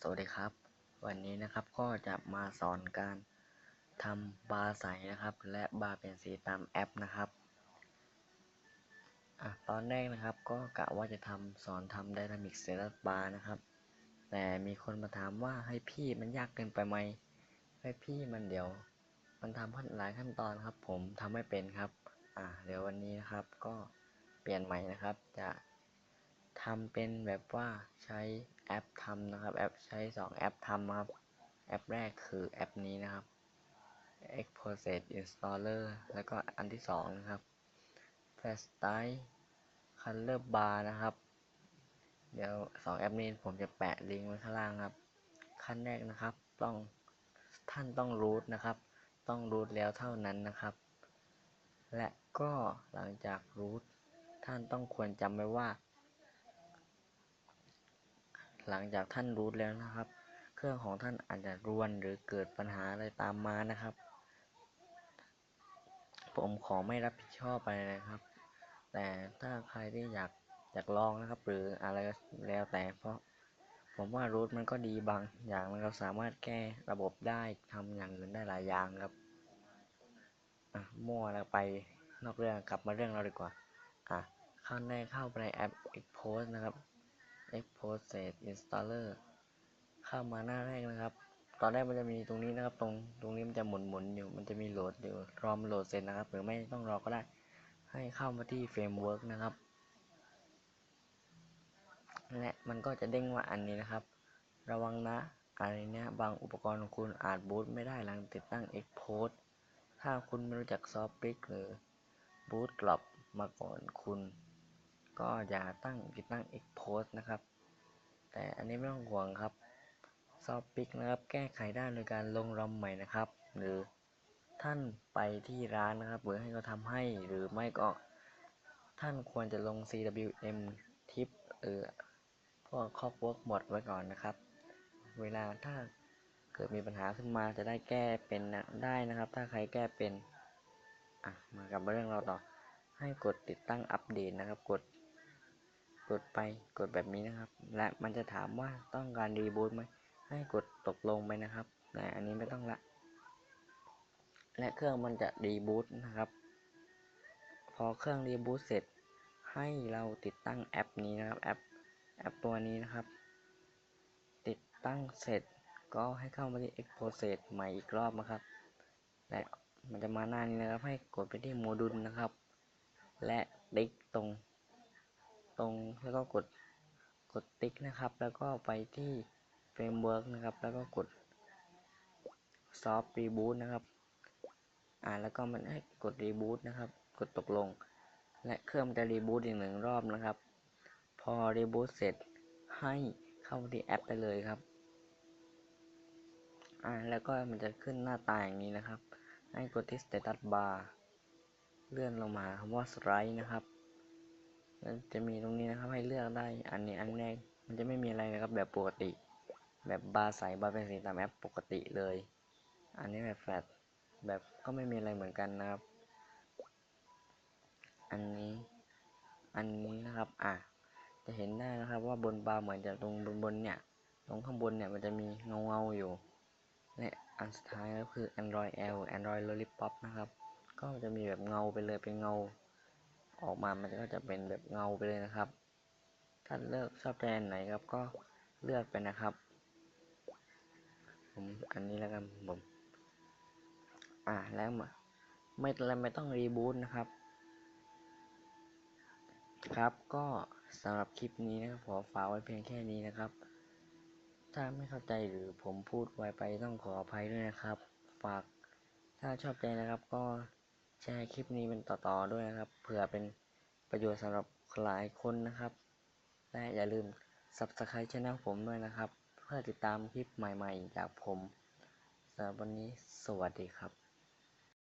สวัสดีครับ วันนี้นะครับก็จะมาสอนการทำบาร์ใสนะครับ และบาร์เป็นสีตามแอปนะครับอะตอนแรกนะครับก็กะว่าจะทำสอนทำ Dynamic Status Bar นะครับ แต่มีคนมาถามว่าให้พี่มันยากเกินไปไหมให้พี่มันเดี๋ยว มันทำหลายขั้นตอนครับ ผมทำไม่เป็นครับอะเดี๋ยววันนี้นะครับก็เปลี่ยนใหม่นะครับจะ ทำเป็นแบบว่าใช้แอปทำนะครับ แอปใช้ 2 แอปทำครับ แอปแรกคือแอปนี้นะครับ e x p o s e Installer แล้วก็อันที่2นะครับ Flash Style Color Bar นะครับ เดี๋ยว 2 แอปนี้ผมจะแปะลิงก์ไว้ข้างล่างครับ ขั้นแรกนะครับ ต้องท่านต้องรูทนะครับ ต้องรูทแล้วเท่านั้นนะครับ และก็หลังจากรูทท่านต้องควรจำไว้ว่า หลังจากท่านรูทแล้วนะครับ เครื่องของท่านอาจจะรวนหรือเกิดปัญหาอะไรตามมานะครับ ผมขอไม่รับผิดชอบไรนะครับ แต่ถ้าใครที่อยากอยากลองนะครับ หรืออะไรก็แล้วแต่เพราะ ผมว่ารูทมันก็ดีบางอย่างเราสามารถแก้ระบบได้ทำอย่างอื่นได้หลายอย่างครับอะมั่วแล้วไปนอกเรื่องกลับมาเรื่องเราดีกว่าอะเข้าในเข้าไปในแอป Expose นะครับ Expose Installer เข้ามาหน้าแรกนะครับ ตอนแรกมันจะมีตรงนี้นะครับ ตรงตรงนี้มันจะหมุนหมุนอยู่ มันจะมีโหลดอยู่รอมโหลดเสร็จนะครับ หรือไม่ต้องรอก็ได้ ให้เข้ามาที่เฟรมเวิร์กนะครับ และมันก็จะเด้งว่าอันนี้นะครับ ระวังนะอะไรเนี้ยบางอุปกรณ์ของคุณอาจบูตไม่ได้หลังติดตั้ง Expose ถ้าคุณไม่รู้จักซอฟต์ปิกหรือบูตกลับมาก่อนคุณ ก็อย่าตั้งติดตั้ง Expose นะครับ แต่อันนี้ไม่ต้องห่วงครับซอฟต์ปิกนะครับ แก้ไขได้โดยการลงรอมใหม่นะครับ หรือท่านไปที่ร้านนะครับหรือให้เขาทำให้หรือไม่ก็ ท่านควรจะลง CWM ทิปเออพวกครอบเวิร์กหมดไว้ก่อนนะครับ เวลาถ้าเกิดมีปัญหาขึ้นมาจะได้แก้เป็นนะได้นะครับ ถ้าใครแก้เป็นอะมากับเรื่องเราต่อให้กดติดตั้งอัปเดตนะครับ กด กดไปกดแบบนี้นะครับ และมันจะถามว่าต้องการรีบูตไหมให้กดตกลงไปนะครับแต่อันนี้ไม่ต้องละ และเครื่องมันจะรีบูตนะครับ พอเครื่องรีบูตเสร็จ ให้เราติดตั้งแอปนี้นะครับแอปแอปตัวนี้นะครับ ติดตั้งเสร็จก็ให้เข้ามาที่ Expose ใหม่อีกรอบนะครับ และมันจะมาหน้านี้นะครับ ให้กดไปที่โมดูลนะครับ และติ๊กตรง ตรงแล้วก็กดกดติ๊กนะครับ แล้วก็ไปที่เฟรมเวิร์กนะครับ แล้วก็กด Soft Reboot นะครับ อ่าแล้วก็มันให้กด Reboot นะครับ กดตกลง และเครื่องจะรีบูตอีกหนึ่งรอบนะครับ พอรีบูตเสร็จให้เข้าที่แอปไปเลยครับ อ่าแล้วก็มันจะขึ้นหน้าตาอย่างนี้นะครับ ให้กดที่ Status Bar เลื่อนลงมาคำว่า Slide นะครับ จะมีตรงนี้นะครับให้เลือกได้อันนี้อันแรกมันจะไม่มีอะไรนะครับแบบปกติ แบบบาร์ใสบาร์เป็นสีตามแอปปกติเลย อันนี้แบบแฟลตแบบก็ไม่มีอะไรเหมือนกันนะครับ อันนี้อันนี้นะครับอะจะเห็นได้นะครับว่าบนบาร์เหมือนจะตรงบนบนเนี่ยตรงข้างบนเนี่ยมันจะมีเงาเงาอยู่และอันสุดท้ายก็คือ Android L Android Lollipop นะครับ ก็จะมีแบบเงาไปเลยเป็นเงา ออกมามันก็จะเป็นแบบเงาไปเลยนะครับถ้าเลือกชอบใจอันไหนครับก็เลือกไปนะครับ ผมอันนี้แล้วกันผมอ่าแล้วมาไม่แล้วไม่ต้องรีบูตนะครับ ครับก็สำหรับคลิปนี้นะครับขอฝากไว้เพียงแค่นี้นะครับ ถ้าไม่เข้าใจหรือผมพูดไวไปต้องขออภัยด้วยนะครับ ฝากถ้าชอบใจนะครับก็ แชร์คลิปนี้เป็นต่อๆด้วยนะครับ เผื่อเป็นประโยชน์สำหรับหลายคนนะครับ และอย่าลืม Subscribe ช่องผมด้วยนะครับ เพื่อติดตามคลิปใหม่ๆ จากผมสำหรับวันนี้สวัสดีครับ